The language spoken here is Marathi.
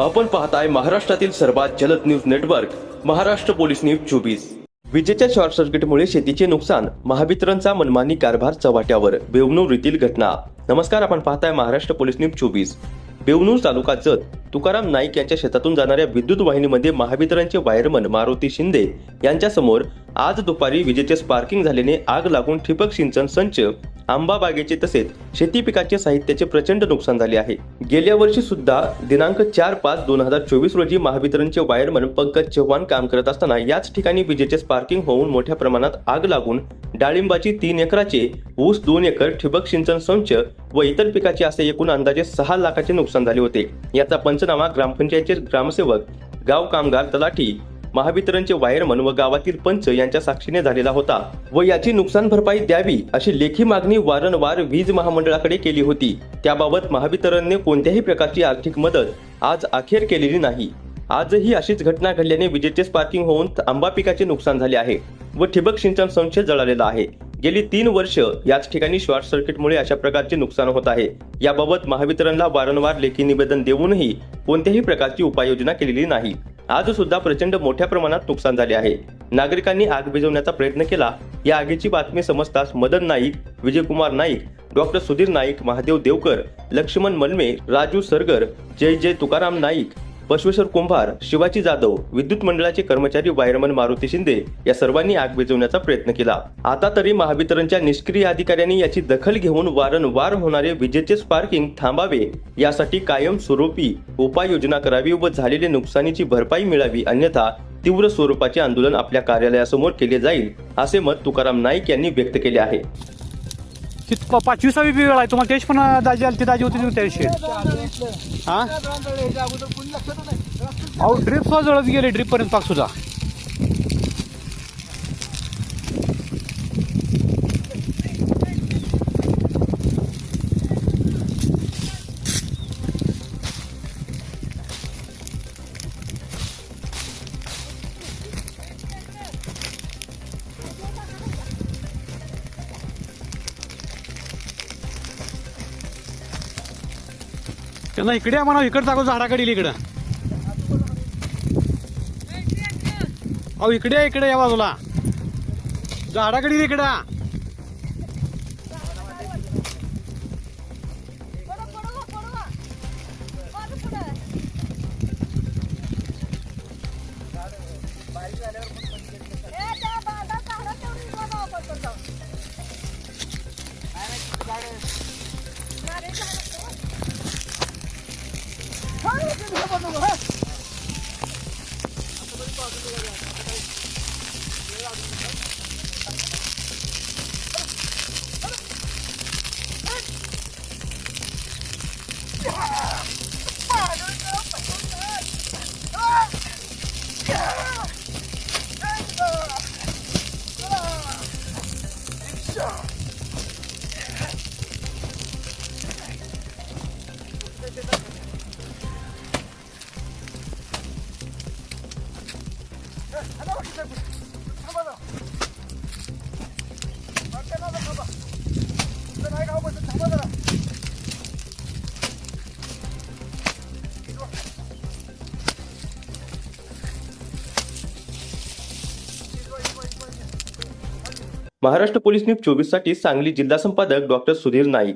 आपण पाहताय महाराष्ट्रातील सर्वात जलद news network Maharashtra police news चोवीस. विजेच्या शॉर्ट सर्किटमुळे शेतीचे नुकसान महावितरणचा मनमानी कारभार चव्हाट्यावर बेवनूर येथील घटना. नमस्कार आपण पाहताय महाराष्ट्र पोलीस न्यूज चोवीस. बेवनूर तालुका जत तुकाराम नाईक यांच्या शेतातून जाणाऱ्या विद्युत वाहिनीमध्ये महावितरणचे वायरमन मारुती शिंदे यांच्यासमोर आज दुपारी विजेचे स्पार्किंग झाल्याने आग लागून ठिबक सिंचन संच आंबा बागेचे तसेच शेती पिकाचे साहित्याचे प्रचंड नुकसान झाले आहे. गेल्या वर्षी सुद्धा दिनांक चार पाच दोन हजार चोवीस रोजी महावितरणचे वायरमन पंकज चव्हाण काम करत असताना याच ठिकाणी विजेचे स्पार्किंग होऊन मोठ्या प्रमाणात आग लागून डाळिंबाची तीन एकराचे ऊस दोन एकर ठिबक सिंचन संच व इतर पिकाचे असे एकूण अंदाजे सहा लाखाचे नुकसान झाले होते. याचा पंचनामा ग्रामपंचायतचे ग्रामसेवक गाव कामगार तलाठी महावितरणचे वायरमन व गावातील पंच यांच्या साक्षीने झालेला होता व याची नुकसान भरपाई द्यावी अशी लेखी मागणी वारंवार वीज महामंडळाकडे केली होती. त्याबाबत महावितरणने कोणत्याही प्रकारची आर्थिक मदत आज अखेर केलेली नाही. आजही अशीच घटना घडल्याने विजेचे स्पार्किंग होऊन आंबा पिकाचे नुकसान झाले आहे व ठिबक सिंचन संशय जळालेला आहे. गेली तीन वर्ष याच ठिकाणी शॉर्ट सर्किटमुळे अशा प्रकारचे नुकसान होत आहे. याबाबत महावितरणला वारंवार लेखी निवेदन देऊनही कोणत्याही प्रकारची उपाययोजना केलेली नाही. आज सुद्धा प्रचंड मोठ्या प्रमाणात नुकसान झाले आहे. नागरिकांनी आग भिजवण्याचा प्रयत्न केला. या आगीची बातमी समजताच मदन नाईक विजयकुमार नाईक डॉक्टर सुधीर नाईक महादेव देवकर लक्ष्मण मलमे राजू सरगर जय जय तुकाराम नाईक बसवेश्वर कुंभार शिवाजी जाधव विद्युत मंडळाचे कर्मचारी वायरमन मारुती शिंदे या सर्वांनी आग विझवण्याचा प्रयत्न केला. आता तरी महावितरणच्या निष्क्रिय अधिकाऱ्यांनी याची दखल घेऊन वारंवार होणारे विजेचे स्पार्किंग थांबावे यासाठी कायमस्वरूपी उपाययोजना करावी व झालेले नुकसानीची भरपाई मिळावी अन्यथा तीव्र स्वरूपाचे आंदोलन आपल्या कार्यालयासमोर केले जाईल असे मत तुकाराम नाईक यांनी व्यक्त केले आहे. ती पाचवीसावी वेळ आहे. तुम्हाला त्याची पण दाजी आली ती दाजी होती तुम्ही त्या दिवशी हा? अहो ड्रिप सुद्धा जळत गेले ड्रिप पर्यंत पाक सुद्धा. त्यांना इकडे या म्हणा इकडे दाखव झाडाकडे इकडं. अहो इकडे या, इकडे या बाजूला. झाडाकडे येईल इकडं महाराष्ट्र पोलीस न्यूज चोवीससाठी सांगली जिल्हा संपादक डॉक्टर सुधीर नाईक.